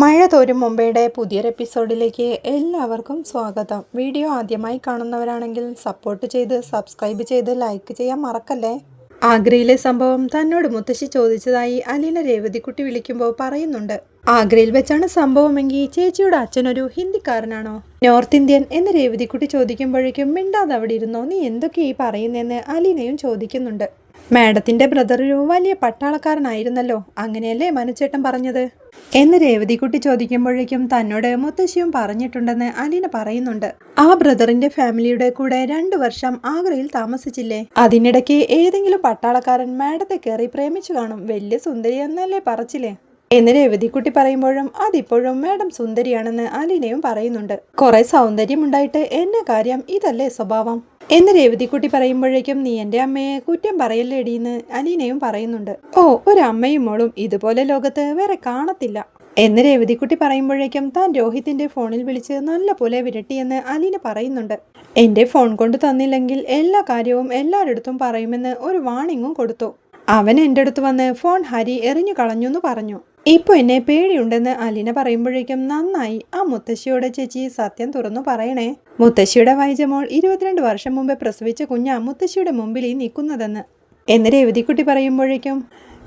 മഴ തോരും മുംബൈയുടെ പുതിയൊരു എപ്പിസോഡിലേക്ക് എല്ലാവർക്കും സ്വാഗതം. വീഡിയോ ആദ്യമായി കാണുന്നവരാണെങ്കിൽ സപ്പോർട്ട് ചെയ്ത് സബ്സ്ക്രൈബ് ചെയ്ത് ലൈക്ക് ചെയ്യാൻ മറക്കല്ലേ? ആഗ്രയിലെ സംഭവം തന്നോട് മുത്തശ്ശി ചോദിച്ചതായി അലീന രേവതിക്കുട്ടി വിളിക്കുമ്പോൾ പറയുന്നുണ്ട്. ആഗ്രയിൽ വെച്ചാണ് സംഭവമെങ്കിൽ ചേച്ചിയുടെ അച്ഛനൊരു ഹിന്ദിക്കാരനാണോ? നോർത്ത് ഇന്ത്യൻ എന്ന് രേവതിക്കുട്ടി ചോദിക്കുമ്പോഴേക്കും മിണ്ടാതെ അവിടെ ഇരുന്നോ? നീ എന്തൊക്കെയാ ഈ പറയുന്നതെന്ന് അലീനയും ചോദിക്കുന്നുണ്ട്. മാഡത്തിന്റെ ബ്രദർ ഒരു വലിയ പട്ടാളക്കാരനായിരുന്നല്ലോ. അങ്ങനെയല്ലേ മനുച്ചേട്ടൻ പറഞ്ഞത്? എന്ന് രേവതിക്കുട്ടി ചോദിക്കുമ്പോഴേക്കും തന്നോട് മുത്തശ്ശിയും പറഞ്ഞിട്ടുണ്ടെന്ന് അലീന പറയുന്നുണ്ട്. ആ ബ്രദറിന്റെ ഫാമിലിയുടെ കൂടെ രണ്ടു വർഷം ആഗ്രയിൽ താമസിച്ചില്ലേ? അതിനിടയ്ക്ക് ഏതെങ്കിലും പട്ടാളക്കാരൻ മാഡത്തെ കയറി പ്രേമിച്ചു കാണും. വലിയ സുന്ദരി എന്നല്ലേ പറച്ചില്ലേ എന്ന് രേവതിക്കുട്ടി പറയുമ്പോഴും അതിപ്പോഴും മാഡം സുന്ദരിയാണെന്ന് അലീനയും പറയുന്നുണ്ട്. കുറെ സൗന്ദര്യമുണ്ടായിട്ട് എന്നെ കാര്യം ഇതല്ലേ സ്വഭാവം? എന്ന് രേവതിക്കുട്ടി പറയുമ്പോഴേക്കും നീ എന്റെ അമ്മയെ കുറ്റം പറയല്ലേടീന്ന് അനീനയും പറയുന്നുണ്ട്. ഓ ഒരു അമ്മയും മോളും ഇതുപോലെ ലോകത്ത് വേറെ കാണത്തില്ല. എന്ന് രേവതിക്കുട്ടി പറയുമ്പോഴേക്കും താൻ രോഹിത്തിന്റെ ഫോണിൽ വിളിച്ച് നല്ല പോലെ വിരട്ടിയെന്ന് അലീന പറയുന്നുണ്ട്. എന്റെ ഫോൺ കൊണ്ട് തന്നില്ലെങ്കിൽ എല്ലാ കാര്യവും എല്ലാവരുടെ പറയുമെന്ന് ഒരു വാണിങ്ങും കൊടുത്തു. അവൻ എന്റെ അടുത്ത് വന്ന് ഫോൺ ഹരി എറിഞ്ഞു കളഞ്ഞു എന്ന് പറഞ്ഞു. ഇപ്പൊ എന്നെ പേടിയുണ്ടെന്ന് അലീന പറയുമ്പോഴേക്കും നന്നായി ആ മുത്തശ്ശിയുടെ ചേച്ചി സത്യം തുറന്നു പറയണേ. മുത്തശ്ശിയുടെ വൈജമോൾ ഇരുപത്തിരണ്ട് വർഷം മുമ്പേ പ്രസവിച്ച കുഞ്ഞാ മുത്തശ്ശിയുടെ മുമ്പിൽ ഈ നിൽക്കുന്നതെന്ന്. എന്ന് രേവതിക്കുട്ടി പറയുമ്പോഴേക്കും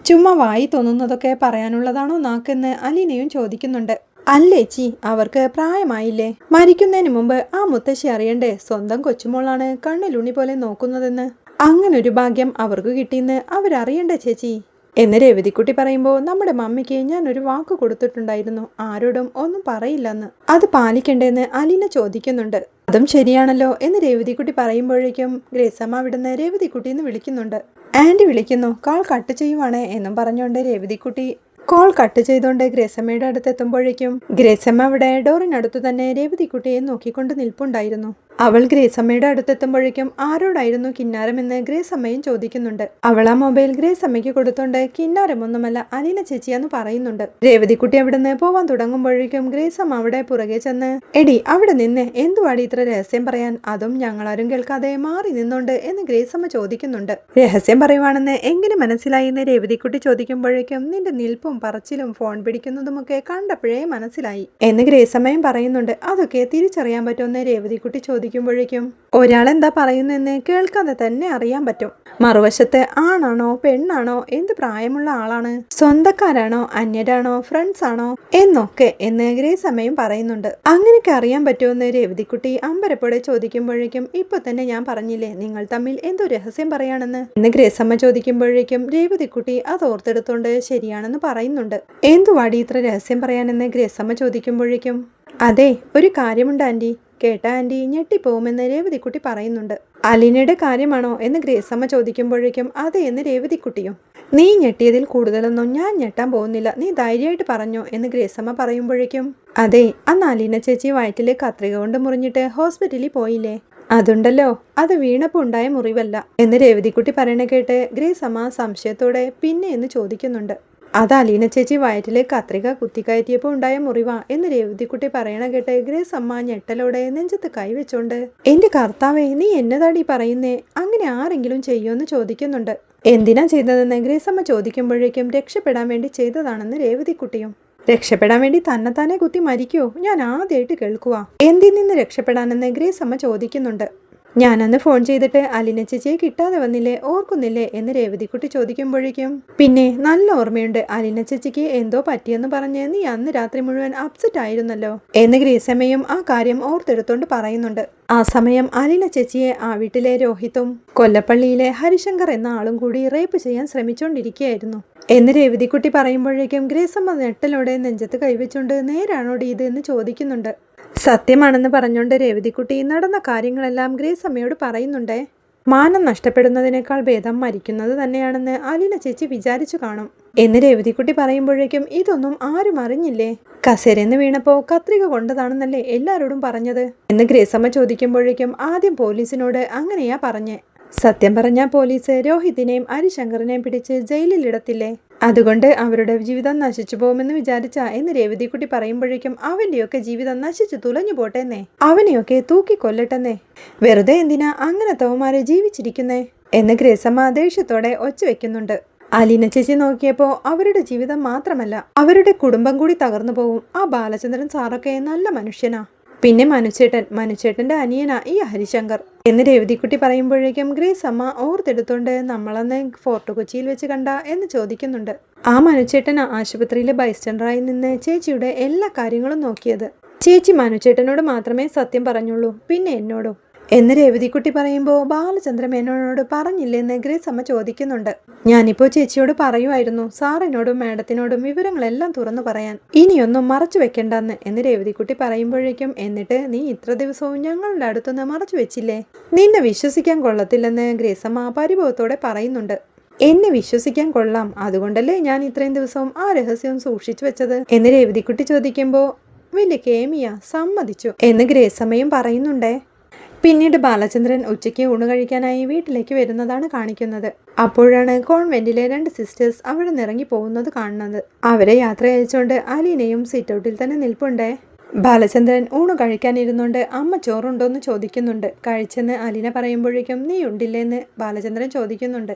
ചുമ്മാ വായി തോന്നുന്നതൊക്കെ പറയാനുള്ളതാണോ നാക്കെന്ന് അലീനയും ചോദിക്കുന്നുണ്ട്. അല്ലേച്ചി അവർക്ക് പ്രായമായില്ലേ? മരിക്കുന്നതിന് മുമ്പ് ആ മുത്തശ്ശി അറിയണ്ടേ സ്വന്തം കൊച്ചുമോളാണ് കണ്ണിലുണി പോലെ നോക്കുന്നതെന്ന്? അങ്ങനൊരു ഭാഗ്യം അവർക്ക് കിട്ടിയെന്ന് അവരറിയണ്ടേ ചേച്ചി? എന്ന് രേവതിക്കുട്ടി പറയുമ്പോൾ നമ്മുടെ മമ്മിക്ക് ഞാൻ ഒരു വാക്ക് കൊടുത്തിട്ടുണ്ടായിരുന്നു. ആരോടും ഒന്നും പറയില്ലെന്ന്. അത് പാലിക്കണ്ടേന്ന് അലീന ചോദിക്കുന്നുണ്ട്. അതും ശരിയാണല്ലോ എന്ന് രേവതിക്കുട്ടി പറയുമ്പോഴേക്കും ഗ്രേസമ്മ അവിടുന്ന് രേവതിക്കുട്ടി എന്ന് വിളിക്കുന്നുണ്ട്. ആന്റി വിളിക്കുന്നു കാൾ കട്ട് ചെയ്യുവാണേ എന്നും പറഞ്ഞുകൊണ്ട് രേവതിക്കുട്ടി കോൾ കട്ട് ചെയ്തുകൊണ്ട് ഗ്രേസമ്മയുടെ അടുത്ത് എത്തുമ്പോഴേക്കും ഗ്രേസമ്മ അവിടെ ഡോറിനടുത്തു തന്നെ രേവതിക്കുട്ടിയെ നോക്കിക്കൊണ്ട് നിൽപ്പുണ്ടായിരുന്നു. അവൾ ഗ്രേസമ്മയുടെ അടുത്തെത്തുമ്പോഴേക്കും ആരോടായിരുന്നു കിന്നാരമെന്ന് ഗ്രേസമ്മയും ചോദിക്കുന്നുണ്ട്. അവൾ ആ മൊബൈൽ ഗ്രേസമ്മയ്ക്ക് കൊടുത്തോണ്ട് കിന്നാരമൊന്നുമല്ല അലീന ചേച്ചിയാന്ന് പറയുന്നുണ്ട്. രേവതിക്കുട്ടി അവിടുന്ന് പോവാൻ തുടങ്ങുമ്പോഴേക്കും ഗ്രേസമ്മ അവിടെ പുറകെ ചെന്ന് എടി അവിടെ നിന്ന്. എന്തുവാടി ഇത്ര രഹസ്യം പറയാൻ? അതും ഞങ്ങളാരും കേൾക്കാതെ മാറി നിന്നുണ്ട് എന്ന് ഗ്രേസമ്മ ചോദിക്കുന്നുണ്ട്. രഹസ്യം പറയുവാണെന്ന് എങ്ങനെ മനസ്സിലായി എന്ന് രേവതിക്കുട്ടി ചോദിക്കുമ്പോഴേക്കും നിന്റെ നിൽപ്പും പറച്ചിലും ഫോൺ പിടിക്കുന്നതുമൊക്കെ കണ്ടപ്പോഴേ മനസ്സിലായി. എന്ന് ഗ്രേസമ്മയും പറയുന്നുണ്ട്. അതൊക്കെ തിരിച്ചറിയാൻ പറ്റുമെന്ന് രേവതിക്കുട്ടി ചോദിക്കുമ്പോഴേക്കും ഒരാളെന്താ പറയുന്നതെന്ന് കേൾക്കാതെ തന്നെ അറിയാൻ പറ്റും. മറുവശത്ത് ആണാണോ പെണ്ണാണോ എന്ത് പ്രായമുള്ള ആളാണ് സ്വന്തക്കാരാണോ അന്യരാണോ ഫ്രണ്ട്സ് ആണോ എന്നൊക്കെ എന്ന് ഗ്രേസമ്മയും പറയുന്നുണ്ട്. അങ്ങനെയൊക്കെ അറിയാൻ പറ്റുമെന്ന് രേവതിക്കുട്ടി അമ്പരപ്പോടെ ചോദിക്കുമ്പോഴേക്കും ഇപ്പൊ തന്നെ ഞാൻ പറഞ്ഞില്ലേ നിങ്ങൾ തമ്മിൽ എന്തോ രഹസ്യം പറയാണെന്ന്? എന്ന് ഗ്രേസമ്മ ചോദിക്കുമ്പോഴേക്കും രേവതിക്കുട്ടി അത് ഓർത്തെടുത്തോണ്ട് ശരിയാണെന്ന് പറയുന്നുണ്ട്. എന്തുവാടി ഇത്ര രഹസ്യം പറയാനെന്ന്? ഗ്രേസമ്മ ചോദിക്കുമ്പോഴേക്കും അതെ ഒരു കാര്യമുണ്ട് ആന്റി. കേട്ട ആന്റി ഞെട്ടിപ്പോകുമെന്ന് രേവതിക്കുട്ടി പറയുന്നുണ്ട്. അലീനയുടെ കാര്യമാണോ എന്ന് ഗ്രേസമ്മ ചോദിക്കുമ്പോഴേക്കും അതെ എന്ന് രേവതിക്കുട്ടിയും. നീ ഞെട്ടിയതിൽ കൂടുതലൊന്നും ഞാൻ ഞെട്ടാൻ പോകുന്നില്ല. നീ ധൈര്യമായിട്ട് പറഞ്ഞോ എന്ന് ഗ്രേസമ്മ പറയുമ്പോഴേക്കും അതെ അന്ന് അലീന ചേച്ചി വയറ്റിലെ കത്രിക കൊണ്ട് മുറിഞ്ഞിട്ട് ഹോസ്പിറ്റലിൽ പോയില്ലേ? അതുണ്ടല്ലോ അത് വീണപ്പോൾ ഉണ്ടായ മുറിവല്ല എന്ന് രേവതിക്കുട്ടി പറയണ കേട്ട് ഗ്രേസമ്മ സംശയത്തോടെ പിന്നെ എന്ന് ചോദിക്കുന്നുണ്ട്. അത് അലീന ചേച്ചി വയറ്റിലെ കത്രിക കുത്തിക്കയറ്റിയപ്പോൾ ഉണ്ടായ മുറിവാ എന്ന് രേവതിക്കുട്ടി പറയണ കേട്ട് ഗ്രേസ് അമ്മ ഞെട്ടലോടെ നെഞ്ചത്ത് കൈവച്ചോണ്ട് എന്റെ കർത്താവേ നീ എന്നതാടി പറയുന്നേ? അങ്ങനെ ആരെങ്കിലും ചെയ്യുമെന്ന് ചോദിക്കുന്നുണ്ട്. എന്തിനാ ചെയ്തതെന്ന്? ഗ്രേസ് അമ്മ ചോദിക്കുമ്പോഴേക്കും രക്ഷപ്പെടാൻ വേണ്ടി ചെയ്തതാണെന്ന് രേവതിക്കുട്ടിയും. രക്ഷപ്പെടാൻ വേണ്ടി തന്നെത്താനെ കുത്തി മരിക്കോ? ഞാൻ ആദ്യമായിട്ട് കേൾക്കുക എന്തിൽ നിന്ന് രക്ഷപ്പെടാനെന്ന്? ഗ്രേസ് അമ്മ ചോദിക്കുന്നുണ്ട്. ഞാനന്ന് ഫോൺ ചെയ്തിട്ട് അലിന ചേച്ചിയെ കിട്ടാതെ വന്നില്ലേ? ഓർക്കുന്നില്ലേ? എന്ന് രേവതിക്കുട്ടി ചോദിക്കുമ്പോഴേക്കും പിന്നെ നല്ല ഓർമ്മയുണ്ട്. അലിന ചേച്ചിക്ക് എന്തോ പറ്റിയെന്ന് പറഞ്ഞ് നീ അന്ന് രാത്രി മുഴുവൻ അപ്സെറ്റ് ആയിരുന്നല്ലോ. എന്ന് ഗ്രീസമ്മയും ആ കാര്യം ഓർത്തെടുത്തോണ്ട് പറയുന്നുണ്ട്. ആ സമയം അലിന ചേച്ചിയെ ആ വീട്ടിലെ രോഹിത്തും കൊല്ലപ്പള്ളിയിലെ ഹരിശങ്കർ എന്ന ആളും കൂടി റേപ്പ് ചെയ്യാൻ ശ്രമിച്ചുകൊണ്ടിരിക്കുകയായിരുന്നു എന്ന് രേവതിക്കുട്ടി പറയുമ്പോഴേക്കും ഗ്രേസമ്മ നെട്ടലോടെ നെഞ്ചത്ത് കൈവച്ചുകൊണ്ട് നേരാണോടി ഇത്? എന്ന് ചോദിക്കുന്നുണ്ട്. സത്യമാണെന്ന് പറഞ്ഞുകൊണ്ട് രേവതിക്കുട്ടി നടന്ന കാര്യങ്ങളെല്ലാം ഗ്രേസ് അമ്മയോട് പറയുന്നുണ്ടേ. മാനം നഷ്ടപ്പെടുന്നതിനേക്കാൾ ഭേദം മരിക്കുന്നത് തന്നെയാണെന്ന് അലീന ചേച്ചി വിചാരിച്ചു കാണും. എന്ന് രേവതിക്കുട്ടി പറയുമ്പോഴേക്കും ഇതൊന്നും ആരും അറിഞ്ഞില്ലേ? കസേരന്ന് വീണപ്പോ കത്രിക കൊണ്ടതാണെന്നല്ലേ എല്ലാരോടും പറഞ്ഞത്? എന്ന് ഗ്രേസമ്മ ചോദിക്കുമ്പോഴേക്കും ആദ്യം പോലീസിനോട് അങ്ങനെയാ പറഞ്ഞേ. സത്യം പറഞ്ഞ പോലീസ് രോഹിതിനെയും ഹരിശങ്കറിനെയും പിടിച്ച് ജയിലിലിടത്തില്ലേ? അതുകൊണ്ട് അവരുടെ ജീവിതം നശിച്ചു പോകുമെന്ന് വിചാരിച്ച എന്ന് രേവതിക്കുട്ടി പറയുമ്പോഴേക്കും അവന്റെയൊക്കെ ജീവിതം നശിച്ചു തുലഞ്ഞു പോട്ടെന്നേ. അവനെയൊക്കെ തൂക്കിക്കൊല്ലട്ടെന്നേ. വെറുതെ എന്തിനാ അങ്ങനെ തവമാരെ ജീവിച്ചിരിക്കുന്നേ? എന്ന് ഗ്രേസമ്മ ദേഷ്യത്തോടെ ഒച്ചവെക്കുന്നുണ്ട്. അലീന ചേച്ചി നോക്കിയപ്പോൾ അവരുടെ ജീവിതം മാത്രമല്ല അവരുടെ കുടുംബം കൂടി തകർന്നു പോകും ആ ബാലചന്ദ്രൻ സാറൊക്കെ നല്ല മനുഷ്യനാ. പിന്നെ മനുച്ചേട്ടൻ മനുച്ചേട്ടന്റെ അനിയനാ ഈ ഹരിശങ്കർ. എന്ന് രേവതിക്കുട്ടി പറയുമ്പോഴേക്കും ഗ്രേസ് അമ്മ ഓർത്തെടുത്തോണ്ട് നമ്മളന്ന് ഫോർട്ട് കൊച്ചിയിൽ വെച്ച് കണ്ട എന്ന് ചോദിക്കുന്നുണ്ട്. ആ മനുച്ചേട്ടൻ ആശുപത്രിയിലെ ബൈസ്റ്റൻഡറായി നിന്ന് ചേച്ചിയുടെ എല്ലാ കാര്യങ്ങളും നോക്കിയത്. ചേച്ചി മനുച്ചേട്ടനോട് മാത്രമേ സത്യം പറഞ്ഞുള്ളൂ പിന്നെ എന്നോടും. എന്ന് രേവതിക്കുട്ടി പറയുമ്പോൾ എന്നോട് മേനോനോട് പറഞ്ഞില്ലെന്ന് ഗ്രേസ് അമ്മ ചോദിക്കുന്നുണ്ട്. ഞാനിപ്പോൾ ചേച്ചിയോട് പറയുമായിരുന്നു സാറിനോടും മാഡത്തിനോടും വിവരങ്ങളെല്ലാം തുറന്നു പറയാൻ. ഇനിയൊന്നും മറച്ചു വെക്കണ്ടെന്ന്. എന്ന് രേവതിക്കുട്ടി പറയുമ്പോഴേക്കും എന്നിട്ട് നീ ഇത്ര ദിവസവും ഞങ്ങളുടെ അടുത്തുനിന്ന് മറച്ചു വെച്ചില്ലേ? നിന്നെ വിശ്വസിക്കാൻ കൊള്ളത്തില്ലെന്ന് ഗ്രേസ് അമ്മ പരിഭവത്തോടെ പറയുന്നുണ്ട്. എന്നെ വിശ്വസിക്കാൻ കൊള്ളാം. അതുകൊണ്ടല്ലേ ഞാൻ ഇത്രയും ദിവസവും ആ രഹസ്യം സൂക്ഷിച്ചു വെച്ചത്? എന്ന് രേവതിക്കുട്ടി ചോദിക്കുമ്പോൾ വലിയ കേമിയ സമ്മതിച്ചു. എന്ന് ഗ്രേസമ്മയും പറയുന്നുണ്ടേ. പിന്നീട് ബാലചന്ദ്രൻ ഉച്ചയ്ക്ക് ഊണ് കഴിക്കാനായി വീട്ടിലേക്ക് വരുന്നതാണ് കാണിക്കുന്നത്. അപ്പോഴാണ് കോൺവെന്റിലെ രണ്ട് സിസ്റ്റേഴ്സ് അവിടെ നിറങ്ങി പോകുന്നത് കാണുന്നത്. അവരെ യാത്ര അയച്ചുകൊണ്ട് അലീനയും സിറ്റൌട്ടിൽ തന്നെ നിൽപ്പുണ്ടേ. ബാലചന്ദ്രൻ ഊണ് കഴിക്കാനിരുന്നുകൊണ്ട് അമ്മ ചോറുണ്ടോ എന്ന് ചോദിക്കുന്നുണ്ട്. കഴിച്ചെന്ന് അലീന പറയുമ്പോഴേക്കും നീ ഉണ്ടില്ലേന്ന് ബാലചന്ദ്രൻ ചോദിക്കുന്നുണ്ട്.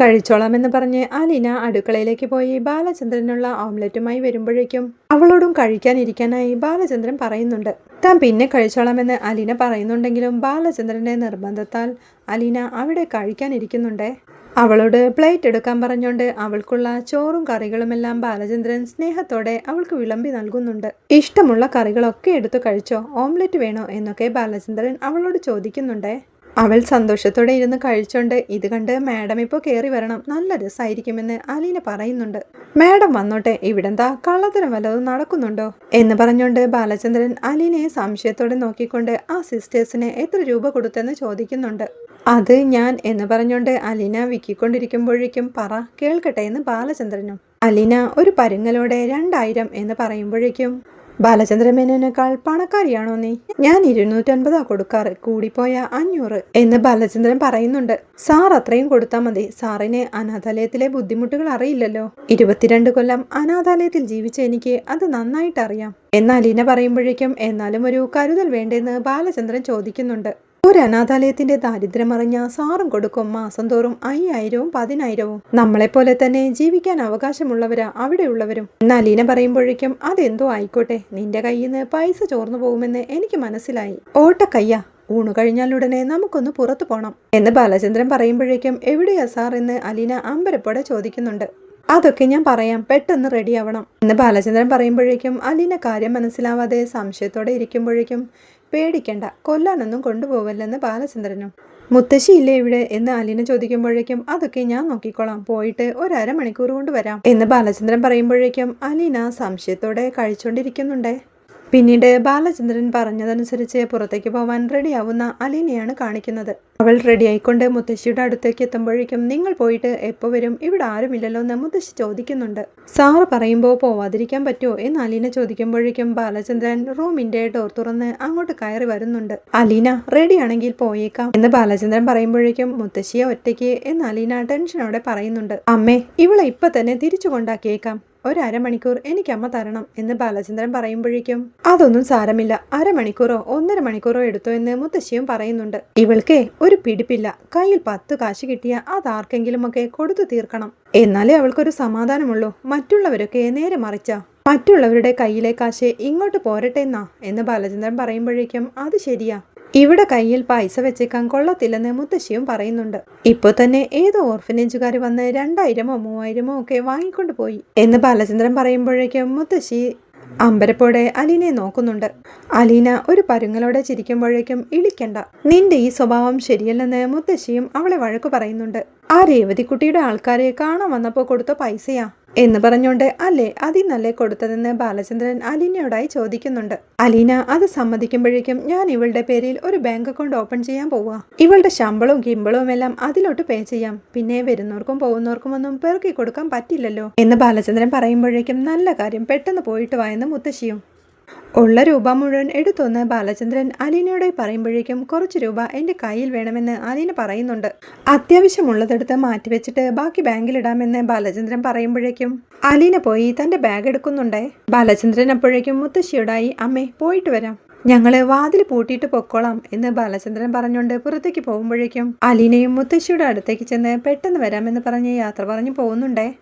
കഴിച്ചോളാമെന്ന് പറഞ്ഞ് അലീന അടുക്കളയിലേക്ക് പോയി ബാലചന്ദ്രനുള്ള ഓംലെറ്റുമായി വരുമ്പോഴേക്കും അവളോടും കഴിക്കാനിരിക്കാനായി ബാലചന്ദ്രൻ പറയുന്നുണ്ട് താൻ പിന്നെ കഴിച്ചോളാമെന്ന് അലീന പറയുന്നുണ്ടെങ്കിലും ബാലചന്ദ്രന്റെ നിർബന്ധത്താൽ അലീന അവിടെ കഴിക്കാനിരിക്കുന്നുണ്ടേ? അവളോട് പ്ലേറ്റ് എടുക്കാൻ പറഞ്ഞുകൊണ്ട് അവൾക്കുള്ള ചോറും കറികളുമെല്ലാം ബാലചന്ദ്രൻ സ്നേഹത്തോടെ അവൾക്ക് വിളമ്പി നൽകുന്നുണ്ട്. ഇഷ്ടമുള്ള കറികളൊക്കെ എടുത്തു കഴിച്ചോ? ഓംലെറ്റ് വേണോ? എന്നൊക്കെ ബാലചന്ദ്രൻ അവളോട് ചോദിക്കുന്നുണ്ടേ. അവൾ സന്തോഷത്തോടെ ഇരുന്ന് കഴിച്ചോണ്ട് ഇത് കണ്ട് മാഡം ഇപ്പോൾ കയറി വരണം. നല്ല രസമായിരിക്കുമെന്ന് അലീന പറയുന്നുണ്ട്. മാഡം വന്നോട്ടെ ഇവിടെന്താ കള്ളത്തരം വല്ലതും നടക്കുന്നുണ്ടോ? എന്ന് പറഞ്ഞുകൊണ്ട് ബാലചന്ദ്രൻ അലീനയെ സംശയത്തോടെ നോക്കിക്കൊണ്ട് ആ സിസ്റ്റേഴ്സിന് എത്ര രൂപ കൊടുത്തെന്ന് ചോദിക്കുന്നുണ്ട്. അത് ഞാൻ എന്ന് പറഞ്ഞുകൊണ്ട് അലീന വിക്കിക്കൊണ്ടിരിക്കുമ്പോഴേക്കും പറ കേൾക്കട്ടെ എന്ന് ബാലചന്ദ്രനും. അലീന ഒരു പരുങ്ങലോടെ രണ്ടായിരം എന്ന് പറയുമ്പോഴേക്കും ബാലചന്ദ്രമേനോനേക്കാൾ പണക്കാരിയാണോ നീ? ഞാൻ ഇരുന്നൂറ്റൻപതാ കൊടുക്കാറ്. കൂടിപ്പോയ അഞ്ഞൂറ് എന്ന് ബാലചന്ദ്രൻ പറയുന്നുണ്ട്. സാർ അത്രയും കൊടുത്താൽ മതി. സാറിന് അനാഥാലയത്തിലെ ബുദ്ധിമുട്ടുകൾ അറിയില്ലല്ലോ. ഇരുപത്തിരണ്ട് കൊല്ലം അനാഥാലയത്തിൽ ജീവിച്ച എനിക്ക് അത് നന്നായിട്ട് അറിയാം എന്ന് അലീന പറയുമ്പോഴേക്കും എന്നാലും ഒരു കരുതൽ വേണ്ടെന്ന് ബാലചന്ദ്രൻ ചോദിക്കുന്നുണ്ട്. ഒരു അനാഥാലയത്തിന്റെ ദാരിദ്ര്യം അറിഞ്ഞ സാറും കൊടുക്കും മാസം തോറും അയ്യായിരവും പതിനായിരവും. നമ്മളെപ്പോലെ തന്നെ ജീവിക്കാൻ അവകാശമുള്ളവരാ അവിടെയുള്ളവരും. നലീന പറയുമ്പോഴേക്കും അതെന്തോ ആയിക്കോട്ടെ നിന്റെ കയ്യിൽ നിന്ന് പൈസ ചോർന്നു പോകുമെന്ന് എനിക്ക് മനസ്സിലായി. ഓട്ടക്കയ്യ ഊണു കഴിഞ്ഞാലുടനെ നമുക്കൊന്ന് പുറത്തു പോണം എന്ന് ബാലചന്ദ്രൻ പറയുമ്പോഴേക്കും എവിടെയാ സാർ എന്ന് അലീന അമ്പരപ്പോടെ ചോദിക്കുന്നുണ്ട്. അതൊക്കെ ഞാൻ പറയാം പെട്ടെന്ന് റെഡിയാവണം എന്ന് ബാലചന്ദ്രൻ പറയുമ്പോഴേക്കും അലീന കാര്യം മനസ്സിലാവാതെ സംശയത്തോടെ ഇരിക്കുമ്പോഴേക്കും പേടിക്കണ്ട കൊല്ലാനൊന്നും കൊണ്ടുപോവല്ലെന്ന് ബാലചന്ദ്രനും. മുത്തശ്ശിയില്ലേ ഇവിടെ? എന്ന് അലീന ചോദിക്കുമ്പോഴേക്കും അതൊക്കെ ഞാൻ നോക്കിക്കോളാം പോയിട്ട് ഒരര മണിക്കൂർ കൊണ്ട് വരാം. എന്ന് ബാലചന്ദ്രൻ പറയുമ്പോഴേക്കും അലീന സംശയത്തോടെ കഴിച്ചുകൊണ്ടിരിക്കുന്നുണ്ടേ പിന്നീട് ബാലചന്ദ്രൻ പറഞ്ഞതനുസരിച്ച് പുറത്തേക്ക് പോവാൻ റെഡിയാവുന്ന അലീനയാണ് കാണിക്കുന്നത്. അവൾ റെഡിയായിക്കൊണ്ട് മുത്തശ്ശിയുടെ അടുത്തേക്ക് എത്തുമ്പോഴേക്കും നിങ്ങൾ പോയിട്ട് എപ്പോൾ വരും? ഇവിടെ ആരുമില്ലല്ലോ എന്ന് മുത്തശ്ശി ചോദിക്കുന്നുണ്ട്. സാറ് പറയുമ്പോൾ പോവാതിരിക്കാൻ പറ്റുമോ എന്ന് അലീന ചോദിക്കുമ്പോഴേക്കും ബാലചന്ദ്രൻ റൂമിന്റെ ഡോർ തുറന്ന് അങ്ങോട്ട് കയറി വരുന്നുണ്ട്. അലീന റെഡിയാണെങ്കിൽ പോയേക്കാം എന്ന് ബാലചന്ദ്രൻ പറയുമ്പോഴേക്കും മുത്തശ്ശിയെ ഒറ്റയ്ക്ക് എന്ന് അലീന ടെൻഷനോടെ പറയുന്നുണ്ട്. അമ്മേ ഇവളെ ഇപ്പൊ തന്നെ തിരിച്ചു കൊണ്ടാക്കിയേക്കാം. ഒരു അരമണിക്കൂർ എനിക്ക് അമ്മ തരണം എന്ന് ബാലചന്ദ്രൻ പറയുമ്പോഴേക്കും അതൊന്നും സാരമില്ല. അരമണിക്കൂറോ ഒന്നര മണിക്കൂറോ എടുത്തോ എന്ന് മുത്തശ്ശിയും പറയുന്നുണ്ട്. ഇവൾക്കേ ഒരു പിടിപ്പില്ല. കയ്യിൽ പത്ത് കാശ് കിട്ടിയ അതാർക്കെങ്കിലുമൊക്കെ കൊടുത്തു തീർക്കണം. എന്നാലേ അവൾക്കൊരു സമാധാനമുള്ളൂ. മറ്റുള്ളവരൊക്കെ നേരെ മറിച്ച. മറ്റുള്ളവരുടെ കയ്യിലെ കാശ് ഇങ്ങോട്ട് പോരട്ടെ എന്നാ? എന്ന് ബാലചന്ദ്രൻ പറയുമ്പോഴേക്കും അത് ശരിയാ. ഇവിടെ കയ്യിൽ പൈസ വെച്ചേക്കാൻ കൊള്ളത്തില്ലെന്ന് മുത്തശ്ശിയും പറയുന്നുണ്ട്. ഇപ്പോൾ തന്നെ ഏതോ ഓർഫനേജുകാർ വന്ന് രണ്ടായിരമോ മൂവായിരമോ ഒക്കെ വാങ്ങിക്കൊണ്ട് പോയി എന്ന് ബാലചന്ദ്രൻ പറയുമ്പോഴേക്കും മുത്തശ്ശി അമ്പരപ്പോടെ അലീനയെ നോക്കുന്നുണ്ട്. അലീന ഒരു പരുങ്ങലോടെ ചിരിക്കുമ്പോഴേക്കും ഇളിക്കണ്ട. നിന്റെ ഈ സ്വഭാവം ശരിയല്ലെന്ന് മുത്തശ്ശിയും അവളെ വഴക്കു പറയുന്നുണ്ട്. ആ രേവതിക്കുട്ടിയുടെ ആൾക്കാരെ കാണാൻ വന്നപ്പോൾ കൊടുത്ത പൈസയാ. എന്ന് പറഞ്ഞുകൊണ്ട് അല്ലേ അതിന്നല്ലേ കൊടുത്തതെന്ന് ബാലചന്ദ്രൻ അലീനയോടായി ചോദിക്കുന്നുണ്ട്. അലീന അത് സമ്മതിക്കുമ്പോഴേക്കും ഞാൻ ഇവളുടെ പേരിൽ ഒരു ബാങ്ക് അക്കൗണ്ട് ഓപ്പൺ ചെയ്യാൻ പോവാ. ഇവളുടെ ശമ്പളവും കിമ്പളവും എല്ലാം അതിലോട്ട് പേ ചെയ്യാം. പിന്നെ വരുന്നവർക്കും പോകുന്നവർക്കും ഒന്നും പെറുക്കി കൊടുക്കാൻ പറ്റില്ലല്ലോ. എന്ന് ബാലചന്ദ്രൻ പറയുമ്പോഴേക്കും നല്ല കാര്യം പെട്ടെന്ന് പോയിട്ട് വായെന്ന് മുത്തശ്ശിയും ഉള്ള രൂപ മുഴുവൻ എടുത്തൊന്ന് ബാലചന്ദ്രൻ അലീനയോടെ പറയുമ്പോഴേക്കും കുറച്ച് രൂപ എന്റെ കയ്യിൽ വേണമെന്ന് അലീന പറയുന്നുണ്ട്. അത്യാവശ്യമുള്ളതെടുത്ത് മാറ്റിവെച്ചിട്ട് ബാക്കി ബാങ്കിലിടാമെന്ന് ബാലചന്ദ്രൻ പറയുമ്പോഴേക്കും അലീന പോയി തന്റെ ബാഗ് എടുക്കുന്നുണ്ടേ. ബാലചന്ദ്രൻ അപ്പോഴേക്കും മുത്തശ്ശിയോടായി അമ്മേ പോയിട്ട് വരാം. ഞങ്ങൾ വാതിൽ പൂട്ടിയിട്ട് പൊക്കോളാം എന്ന് ബാലചന്ദ്രൻ പറഞ്ഞുകൊണ്ട് പുറത്തേക്ക് പോകുമ്പോഴേക്കും അലീനയും മുത്തശ്ശിയുടെ അടുത്തേക്ക് ചെന്ന് പെട്ടെന്ന് വരാമെന്ന് പറഞ്ഞ് യാത്ര പറഞ്ഞു പോകുന്നുണ്ടേ.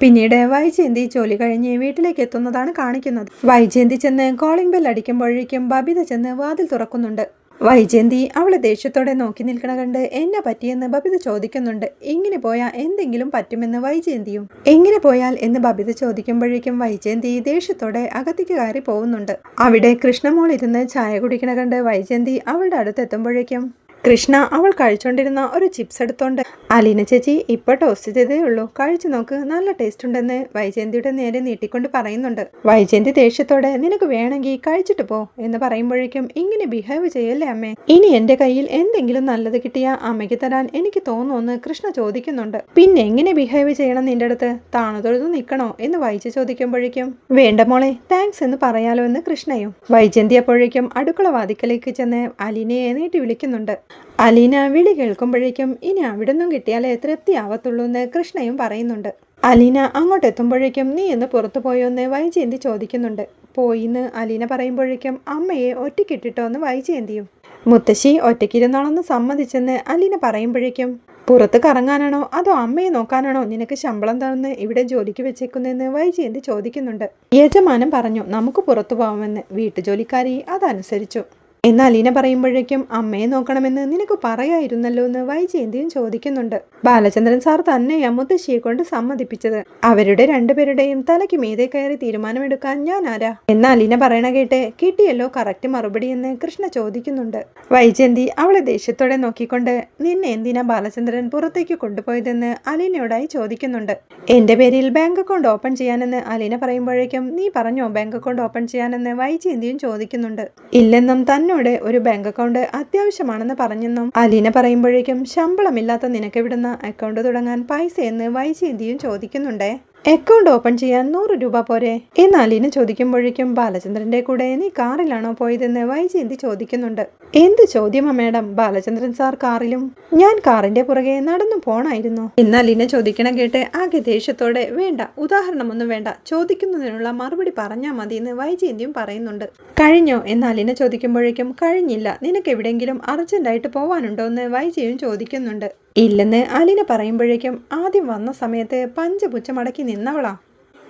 പിന്നീട് വൈജയന്തി ജോലി കഴിഞ്ഞ് വീട്ടിലേക്ക് എത്തുന്നതാണ് കാണിക്കുന്നത്. വൈജയന്തി ചെന്ന് കോളിംഗ് ബെൽ അടിക്കുമ്പോഴേക്കും ബബിത ചെന്ന് വാതിൽ തുറക്കുന്നുണ്ട്. വൈജയന്തി അവളെ ദേഷ്യത്തോടെ നോക്കി നിൽക്കണ കണ്ട് എന്നെ പറ്റിയെന്ന് ബബിത ചോദിക്കുന്നുണ്ട്. ഇങ്ങനെ പോയാൽ എന്തെങ്കിലും പറ്റുമെന്ന് വൈജയന്തിയും. എങ്ങനെ പോയാൽ എന്ന് ബബിത ചോദിക്കുമ്പോഴേക്കും വൈജയന്തി ദേഷ്യത്തോടെ അകത്തേക്ക് കയറി പോകുന്നുണ്ട്. അവിടെ കൃഷ്ണമോൾ ഇരുന്ന് ചായ കുടിക്കണ കണ്ട് വൈജയന്തി അവളുടെ അടുത്ത് എത്തുമ്പോഴേക്കും കൃഷ്ണ അവൾ കഴിച്ചുകൊണ്ടിരുന്ന ഒരു ചിപ്സ് എടുത്തോണ്ട്. അലീന ചേച്ചി ഇപ്പൊ ടോസ്റ്റ് ചെയ്തേ ഉള്ളൂ. കഴിച്ചു നോക്ക് നല്ല ടേസ്റ്റ് ഉണ്ടെന്ന് വൈജയന്തിയുടെ നേരെ നീട്ടിക്കൊണ്ട് പറയുന്നുണ്ട്. വൈജയന്തി ദേഷ്യത്തോടെ നിനക്ക് വേണമെങ്കിൽ കഴിച്ചിട്ട് പോ എന്ന് പറയുമ്പോഴേക്കും ഇങ്ങനെ ബിഹേവ് ചെയ്യല്ലേ അമ്മേ? ഇനി എന്റെ കയ്യിൽ എന്തെങ്കിലും നല്ലത് കിട്ടിയ അമ്മയ്ക്ക് തരാൻ എനിക്ക് തോന്നുമെന്ന് കൃഷ്ണ ചോദിക്കുന്നുണ്ട്. പിന്നെ എങ്ങനെ ബിഹേവ് ചെയ്യണം നിന്റെ അടുത്ത്? താണു തൊഴുതു നിൽക്കണോ എന്ന് വൈജ ചോദിക്കുമ്പോഴേക്കും വേണ്ട മോളെ താങ്ക്സ് എന്ന് പറയാലോ എന്ന് കൃഷ്ണയും. വൈജയന്തി അപ്പോഴേക്കും അടുക്കള വാതിക്കലേക്ക് ചെന്ന് അലീനയെ നീട്ടി വിളിക്കുന്നുണ്ട്. അലീന വിളി കേൾക്കുമ്പോഴേക്കും ഇനി അവിടെ നിന്നും കിട്ടിയാലേ തൃപ്തിയാവത്തുള്ളൂ എന്ന് കൃഷ്ണയും പറയുന്നുണ്ട്. അലീന അങ്ങോട്ട് എത്തുമ്പോഴേക്കും നീ ഇന്ന് പുറത്തു പോയോന്ന് വൈജയന്തി ചോദിക്കുന്നുണ്ട്. പോയിന്ന് അലീന പറയുമ്പോഴേക്കും അമ്മയെ ഒറ്റയ്ക്കിട്ടിട്ടോ എന്ന് വൈജയന്തിയും. മുത്തശ്ശി ഒറ്റയ്ക്കിരുന്നോളെന്ന് സമ്മതിച്ചെന്ന് അലീന പറയുമ്പോഴേക്കും പുറത്ത് കറങ്ങാനാണോ അതോ അമ്മയെ നോക്കാനാണോ നിനക്ക് ശമ്പളം തന്ന് ഇവിടെ ജോലിക്ക് വെച്ചേക്കുന്നതെന്ന് വൈജയന്തി ചോദിക്കുന്നുണ്ട്. യജമാനം പറഞ്ഞു നമുക്ക് പുറത്തു പോകാമെന്ന് വീട്ടുജോലിക്കാരി അതനുസരിച്ചു. എന്ന് അലീന പറയുമ്പോഴേക്കും അമ്മയെ നോക്കണമെന്ന് നിനക്ക് പറയായിരുന്നല്ലോ എന്ന് വൈജയന്തിയും ചോദിക്കുന്നുണ്ട്. ബാലചന്ദ്രൻ സാർ തന്നെയാ മുത്തശ്ശിയെ കൊണ്ട് സമ്മതിപ്പിച്ചത്. അവരുടെ രണ്ടുപേരുടെയും തലയ്ക്ക് മീതെ കയറി തീരുമാനമെടുക്കാൻ ഞാൻ ആരാ? എന്ന് അലീന പറയണ കേട്ട് കിട്ടിയല്ലോ കറക്റ്റ് മറുപടി എന്ന് കൃഷ്ണ ചോദിക്കുന്നുണ്ട്. വൈജയന്തി അവളെ ദേഷ്യത്തോടെ നോക്കിക്കൊണ്ട് നിന്നെ എന്തിനാ ബാലചന്ദ്രൻ പുറത്തേക്ക് കൊണ്ടുപോയതെന്ന് അലീനയോടായി ചോദിക്കുന്നുണ്ട്. എന്റെ പേരിൽ ബാങ്ക് അക്കൗണ്ട് ഓപ്പൺ ചെയ്യാനെന്ന് അലീന പറയുമ്പോഴേക്കും നീ പറഞ്ഞോ ബാങ്ക് അക്കൗണ്ട് ഓപ്പൺ ചെയ്യാനെന്ന് വൈജയന്തിയും ചോദിക്കുന്നുണ്ട്. ഇല്ലെന്നും തന്നോട് ഒരു ബാങ്ക് അക്കൗണ്ട് അത്യാവശ്യമാണെന്ന് പറഞ്ഞെന്നും അലീന പറയുമ്പോഴേക്കും ശമ്പളമില്ലാത്ത നിനക്ക് നിനക്കെവിടുന്ന അക്കൗണ്ട് തുടങ്ങാൻ പൈസയെന്ന് വൈചേന്തിയും ചോദിക്കുന്നുണ്ടേ? അക്കൗണ്ട് ഓപ്പൺ ചെയ്യാൻ നൂറ് രൂപ പോരെ? എന്ന് അലീന ചോദിക്കുമ്പോഴേക്കും ബാലചന്ദ്രന്റെ കൂടെ നീ കാറിലാണോ പോയതെന്ന് വൈജയന്തി ചോദിക്കുന്നുണ്ട്. എന്ത് ചോദ്യമാ മേഡം? ബാലചന്ദ്രൻ സാർ കാറിലും. ഞാൻ കാറിന്റെ പുറകെ നടന്നു പോണായിരുന്നു. എന്ന് അലീന ചോദിക്കണം കേട്ട് ആകെ ദേഷ്യത്തോടെ വേണ്ട ഉദാഹരണമൊന്നും വേണ്ട. ചോദിക്കുന്നതിനുള്ള മറുപടി പറഞ്ഞാൽ മതി എന്ന് വൈജയന്തിയും പറയുന്നുണ്ട്. കഴിഞ്ഞോ? എന്ന് അലീന ചോദിക്കുമ്പോഴേക്കും കഴിഞ്ഞില്ല. നിനക്ക് എവിടെയെങ്കിലും അർജന്റായിട്ട് പോവാനുണ്ടോ? എന്ന് വൈജയും ചോദിക്കുന്നുണ്ട്. ഇല്ലെന്ന് അലീന പറയുമ്പോഴേക്കും ആദ്യം വന്ന സമയത്ത് പഞ്ചപുച്ച മടക്കി നിന്നവളാ.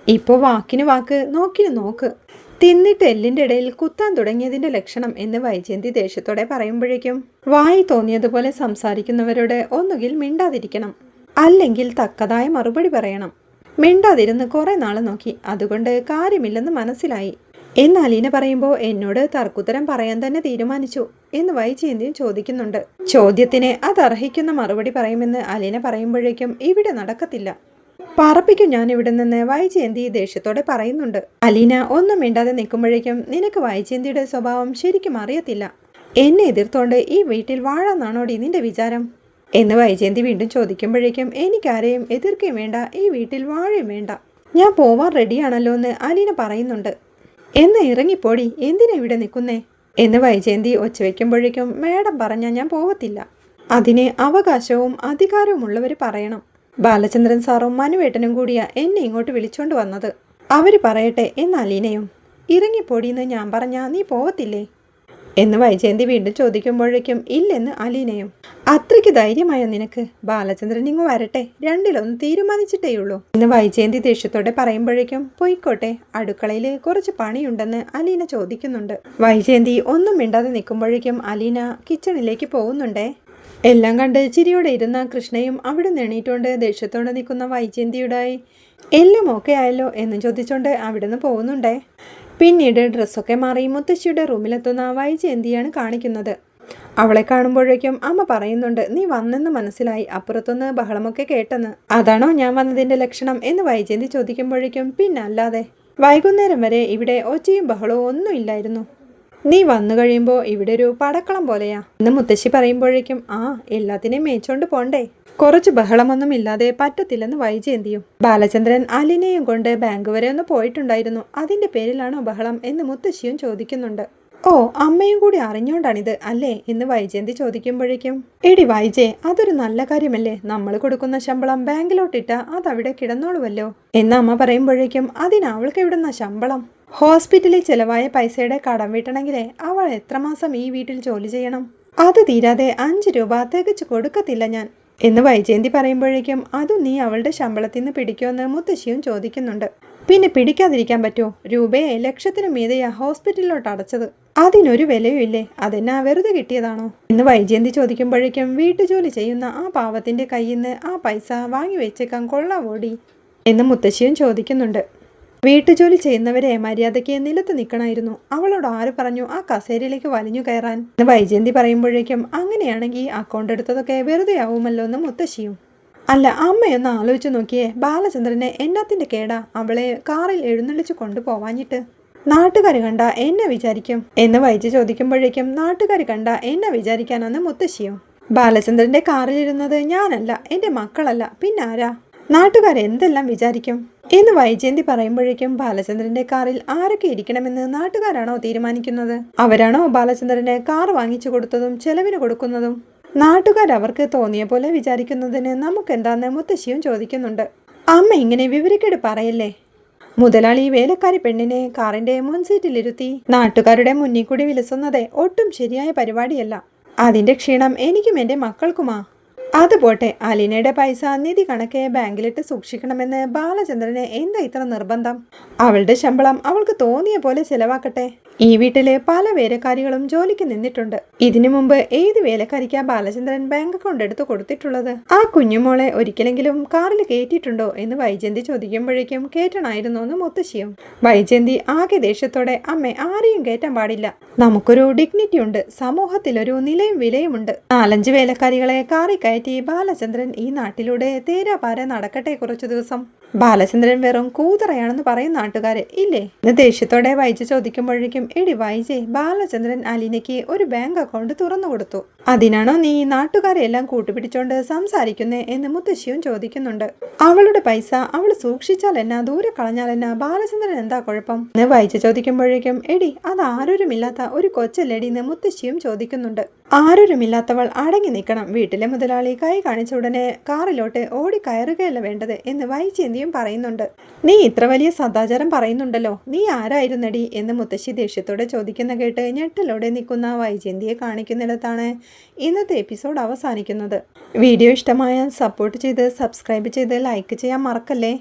ഇപ്പോൾ വാക്കിന് വാക്ക് നോക്കിന് നോക്ക്. തിന്നിട്ട് എല്ലിന്റെ ഇടയിൽ കുത്താൻ തുടങ്ങിയതിന്റെ ലക്ഷണം എന്ന് വൈജയന്തി ദേഷ്യത്തോടെ പറയുമ്പോഴേക്കും വായി തോന്നിയതുപോലെ സംസാരിക്കുന്നവരോട് ഒന്നുകിൽ മിണ്ടാതിരിക്കണം അല്ലെങ്കിൽ തക്കതായ മറുപടി പറയണം. മിണ്ടാതിരുന്ന് കുറേ നാൾ നോക്കി അതുകൊണ്ട് കാര്യമില്ലെന്ന് മനസ്സിലായി. എന്ന് അലീന പറയുമ്പോൾ എന്നോട് തർക്കുത്തരം പറയാൻ തന്നെ തീരുമാനിച്ചു എന്ന് വൈജയന്തിയും ചോദിക്കുന്നുണ്ട്. ചോദ്യത്തിന് അത് അർഹിക്കുന്ന മറുപടി പറയുമെന്ന് അലീന പറയുമ്പോഴേക്കും ഇവിടെ നടക്കത്തില്ല. പറപ്പിക്കും ഞാൻ ഇവിടെ നിന്ന് വൈജയന്തി ദേഷ്യത്തോടെ പറയുന്നുണ്ട്. അലീന ഒന്നും മിണ്ടാതെ നിൽക്കുമ്പോഴേക്കും നിനക്ക് വൈജയന്തിയുടെ സ്വഭാവം ശരിക്കും അറിയത്തില്ല. എന്നെ എതിർത്തോണ്ട് ഈ വീട്ടിൽ വാഴാന്നാണോടി നിന്റെ വിചാരം? എന്ന് വൈജയന്തി വീണ്ടും ചോദിക്കുമ്പോഴേക്കും എനിക്കാരെയും എതിർക്കുകയും വേണ്ട ഈ വീട്ടിൽ വാഴയും വേണ്ട. ഞാൻ പോവാൻ റെഡിയാണല്ലോ എന്ന് അലീന പറയുന്നുണ്ട്. എന്ന് ഇറങ്ങിപ്പോടി എന്തിനാ ഇവിടെ നിൽക്കുന്നേ? എന്ന് വൈജയന്തി ഒച്ചവെക്കുമ്പോഴേക്കും മേഡം പറഞ്ഞാൽ ഞാൻ പോവത്തില്ല. അതിന് അവകാശവും അധികാരവും ഉള്ളവർ പറയണം. ബാലചന്ദ്രൻ സാറും മനുവേട്ടനും കൂടിയാ എന്നെ ഇങ്ങോട്ട് വിളിച്ചോണ്ട് വന്നത്. അവർ പറയട്ടെ എന്ന് അലീനയും. ഇറങ്ങിപ്പോടിയെന്ന് ഞാൻ പറഞ്ഞാ നീ പോവത്തില്ലേ? എന്ന് വൈജയന്തി വീണ്ടും ചോദിക്കുമ്പോഴേക്കും ഇല്ലെന്ന് അലീനയും. അത്രയ്ക്ക് ധൈര്യമായോ നിനക്ക്? ബാലചന്ദ്രൻ ഇങ്ങ് വരട്ടെ. രണ്ടിലൊന്ന് തീരുമാനിച്ചിട്ടേയുള്ളൂ. എന്ന് വൈജയന്തി ദേഷ്യത്തോടെ പറയുമ്പോഴേക്കും പൊയ്ക്കോട്ടെ. അടുക്കളയിൽ കുറച്ച് പണിയുണ്ടെന്ന് അലീന ചോദിക്കുന്നുണ്ട്. വൈജയന്തി ഒന്നും മിണ്ടാതെ നിൽക്കുമ്പോഴേക്കും അലീന കിച്ചണിലേക്ക് പോകുന്നുണ്ടേ. എല്ലാം കണ്ട് ചിരിയോടെ ഇരുന്ന കൃഷ്ണയും അവിടെ എണീറ്റുകൊണ്ട് ദേഷ്യത്തോടെ നിൽക്കുന്ന വൈജയന്തിയുടായി എല്ലാം ഓക്കെ ആയല്ലോ? എന്ന് ചോദിച്ചുകൊണ്ട് അവിടുന്ന് പോകുന്നുണ്ടേ. പിന്നീട് ഡ്രസ്സൊക്കെ മാറി മുത്തശ്ശിയുടെ റൂമിലെത്തുന്ന വൈജയന്തിയാണ് കാണിക്കുന്നത്. അവളെ കാണുമ്പോഴേക്കും അമ്മ പറയുന്നുണ്ട് നീ വന്നെന്ന് മനസ്സിലായി അപ്പുറത്തുനിന്ന് ബഹളമൊക്കെ കേട്ടെന്ന്. അതാണോ ഞാൻ വന്നതിന്റെ ലക്ഷണം? എന്ന് വൈജയന്തി ചോദിക്കുമ്പോഴേക്കും പിന്നല്ലാതെ. വൈകുന്നേരം വരെ ഇവിടെ ഒച്ചയും ബഹളവും ഒന്നും ഇല്ലായിരുന്നു. നീ വന്നു കഴിയുമ്പോൾ ഇവിടെ ഒരു പടക്കളം പോലെയാ. എന്ന് മുത്തശ്ശി പറയുമ്പോഴേക്കും ആ എല്ലാത്തിനെയും മേച്ചോണ്ട് പോണ്ടേ. കുറച്ച് ബഹളമൊന്നും ഇല്ലാതെ പറ്റത്തില്ലെന്ന് വൈജയന്തിയും ബാലചന്ദ്രൻ അലിനെയും കൊണ്ട് ബാങ്ക് വരെ ഒന്ന് പോയിട്ടുണ്ടായിരുന്നു. അതിന്റെ പേരിലാണോ ബഹളം എന്ന് മുത്തശ്ശിയും ചോദിക്കുന്നുണ്ട്. ഓ അമ്മയും കൂടി അറിഞ്ഞോണ്ടാണിത് അല്ലേ? എന്ന് വൈജയന്തി ചോദിക്കുമ്പോഴേക്കും എടി വൈജെ അതൊരു നല്ല കാര്യമല്ലേ? നമ്മൾ കൊടുക്കുന്ന ശമ്പളം ബാങ്കിലോട്ടിട്ട അതവിടെ കിടന്നോളുവല്ലോ. എന്ന് അമ്മ പറയുമ്പോഴേക്കും അതിനവൾക്ക് ഇവിടുന്ന ശമ്പളം? ഹോസ്പിറ്റലിൽ ചിലവായ പൈസയുടെ കടം വീട്ടണമെങ്കിലേ അവൾ എത്രമാസം ഈ വീട്ടിൽ ജോലി ചെയ്യണം? അത് തീരാതെ അഞ്ച് രൂപ തികച്ചു കൊടുക്കത്തില്ല ഞാൻ. എന്ന് വൈജയന്തി പറയുമ്പോഴേക്കും അതും നീ അവളുടെ ശമ്പളത്തിൽ നിന്ന് പിടിക്കുമെന്ന് മുത്തശ്ശിയും ചോദിക്കുന്നുണ്ട്. പിന്നെ പിടിക്കാതിരിക്കാൻ പറ്റുമോ രൂപയെ ലക്ഷത്തിനു മീതെയാ ഹോസ്പിറ്റലിലോട്ട് അടച്ചത്. അതിനൊരു വിലയും ഇല്ലേ? അതെന്നാ വെറുതെ കിട്ടിയതാണോ? എന്ന് വൈജയന്തി ചോദിക്കുമ്പോഴേക്കും വീട്ടുജോലി ചെയ്യുന്ന ആ പാവത്തിന്റെ കയ്യിൽ നിന്ന് ആ പൈസ വാങ്ങി വെച്ചേക്കാൻ കൊള്ളാവോടി? എന്ന് മുത്തശ്ശിയും ചോദിക്കുന്നുണ്ട്. വീട്ടുജോലി ചെയ്യുന്നവരെ മര്യാദയ്ക്ക് നിലത്ത് നിൽക്കണമായിരുന്നു. അവളോട് ആര് പറഞ്ഞു ആ കസേരയിലേക്ക് വലിഞ്ഞു കയറാൻ? എന്ന് വൈജയന്തി പറയുമ്പോഴേക്കും അങ്ങനെയാണെങ്കിൽ അക്കൗണ്ട് എടുത്തതൊക്കെ വെറുതെ ആവുമല്ലോ എന്ന് മുത്തശ്ശിയും. അല്ല അമ്മയൊന്ന് ആലോചിച്ച് നോക്കിയേ ബാലചന്ദ്രനെ എന്നാത്തിന്റെ കേടാ അവളെ കാറിൽ എഴുന്നള്ളിച്ച് കൊണ്ടുപോവാഞ്ഞിട്ട്? നാട്ടുകാർ കണ്ട എന്നെ വിചാരിക്കും എന്ന് വൈജി ചോദിക്കുമ്പോഴേക്കും നാട്ടുകാർ കണ്ട എന്നെ വിചാരിക്കാനാന്ന് മുത്തശ്ശിയും. ബാലചന്ദ്രന്റെ കാറിലിരുന്നത് ഞാനല്ല എന്റെ മക്കളല്ല പിന്നാരാ? എന്തെല്ലാം വിചാരിക്കും? എന്ന് വൈജയന്തി പറയുമ്പോഴേക്കും ബാലചന്ദ്രന്റെ കാറിൽ ആരൊക്കെ ഇരിക്കണമെന്ന് നാട്ടുകാരാണോ തീരുമാനിക്കുന്നത്? അവരാണോ ബാലചന്ദ്രന് കാർ വാങ്ങിച്ചു കൊടുത്തതും ചെലവിന് കൊടുക്കുന്നതും? നാട്ടുകാർ അവർക്ക് തോന്നിയ പോലെ വിചാരിക്കുന്നതിന് നമുക്കെന്താന്ന് മുത്തശ്ശിയും ചോദിക്കുന്നുണ്ട്. അമ്മ ഇങ്ങനെ വിവരക്കേട് പറയല്ലേ? മുതലാളി വേലക്കാരി പെണ്ണിനെ കാറിന്റെ മുൻസീറ്റിലിരുത്തി നാട്ടുകാരുടെ മുന്നിൽ കൂടി വിലസുന്നത് ഒട്ടും ശരിയായ പരിപാടിയല്ല. അതിന്റെ ക്ഷീണം എനിക്കും എന്റെ മക്കൾക്കുമാ. അത് പോട്ടെ. അലീനയുടെ പൈസ നിധി കണക്കെ ബാങ്കിലിട്ട് സൂക്ഷിക്കണമെന്ന് ബാലചന്ദ്രന് എന്താ ഇത്ര നിർബന്ധം? അവളുടെ ശമ്പളം അവൾക്ക് തോന്നിയ പോലെ ചെലവാക്കട്ടെ. ഈ വീട്ടിലെ പല വേലക്കാരികളും ജോലിക്ക് നിന്നിട്ടുണ്ട്. ഇതിനു മുമ്പ് ഏത് വേലക്കാരിക്കാ ബാലചന്ദ്രൻ ബാങ്ക് അക്കൗണ്ട് എടുത്തു കൊടുത്തിട്ടുള്ളത്? ആ കുഞ്ഞുമോളെ ഒരിക്കലെങ്കിലും കാറിൽ കയറ്റിയിട്ടുണ്ടോ എന്ന് വൈജന്തി ചോദിക്കുമ്പോഴേക്കും കേട്ടണായിരുന്നു എന്ന് മുത്തശ്ശിയും. വൈജന്തി ആകെ ദേഷ്യത്തോടെ അമ്മ ആരെയും കയറ്റാൻ പാടില്ല. നമുക്കൊരു ഡിഗ്നിറ്റി ഉണ്ട് സമൂഹത്തിൽ ഒരു നിലയും വിലയുമുണ്ട്. നാലഞ്ച് വേലക്കാരികളെ കാറി കയറ്റി ബാലചന്ദ്രൻ ഈ നാട്ടിലൂടെ തേരാപാര നടക്കട്ടെ കുറച്ചു ദിവസം. ബാലചന്ദ്രൻ വെറും കൂതറയാണെന്ന് പറയും നാട്ടുകാരെ ഇല്ലേ? എന്ന് ദേഷ്യത്തോടെ വൈജ ചോദിക്കുമ്പോഴേക്കും എടി വൈജെ ബാലചന്ദ്രൻ അലീനയ്ക്ക് ഒരു ബാങ്ക് അക്കൗണ്ട് തുറന്നു കൊടുത്തു. അതിനാണോ നീ നാട്ടുകാരെ എല്ലാം കൂട്ടുപിടിച്ചോണ്ട് സംസാരിക്കുന്നേ? എന്ന് മുത്തശ്ശിയും ചോദിക്കുന്നുണ്ട്. അവളുടെ പൈസ അവൾ സൂക്ഷിച്ചാൽ എന്നാ ദൂരെ കളഞ്ഞാൽ എന്നാ ബാലചന്ദ്രൻ എന്താ കുഴപ്പം? എന്ന് വൈജ ചോദിക്കുമ്പോഴേക്കും എടി അത് ആരോരുമില്ലാത്ത ഒരു കൊച്ചല്ലേടി എന്ന് മുത്തശ്ശിയും ചോദിക്കുന്നുണ്ട്. ആരോരുമില്ലാത്തവൾ അടങ്ങി നിൽക്കണം. വീട്ടിലെ മുതലാളി കൈ കാണിച്ച ഉടനെ കാറിലോട്ട് ഓടി കയറുകയല്ല വേണ്ടത് എന്ന് വൈചേന്തിയും പറയുന്നുണ്ട്. നീ ഇത്ര വലിയ സദാചാരം പറയുന്നുണ്ടല്ലോ. നീ ആരായിരുന്നടി? എന്ന് മുത്തശ്ശി ദേഷ്യത്തോടെ ചോദിക്കുന്ന കേട്ട് ഞെട്ടലോടെ നിൽക്കുന്ന വൈജയന്തിയെ കാണിക്കുന്നിടത്താണ് ഇന്നത്തെ എപ്പിസോഡ് അവസാനിക്കുന്നത്. വീഡിയോ ഇഷ്ടമായാൽ സപ്പോർട്ട് ചെയ്ത് സബ്സ്ക്രൈബ് ചെയ്ത് ലൈക്ക് ചെയ്യാൻ മറക്കല്ലേ?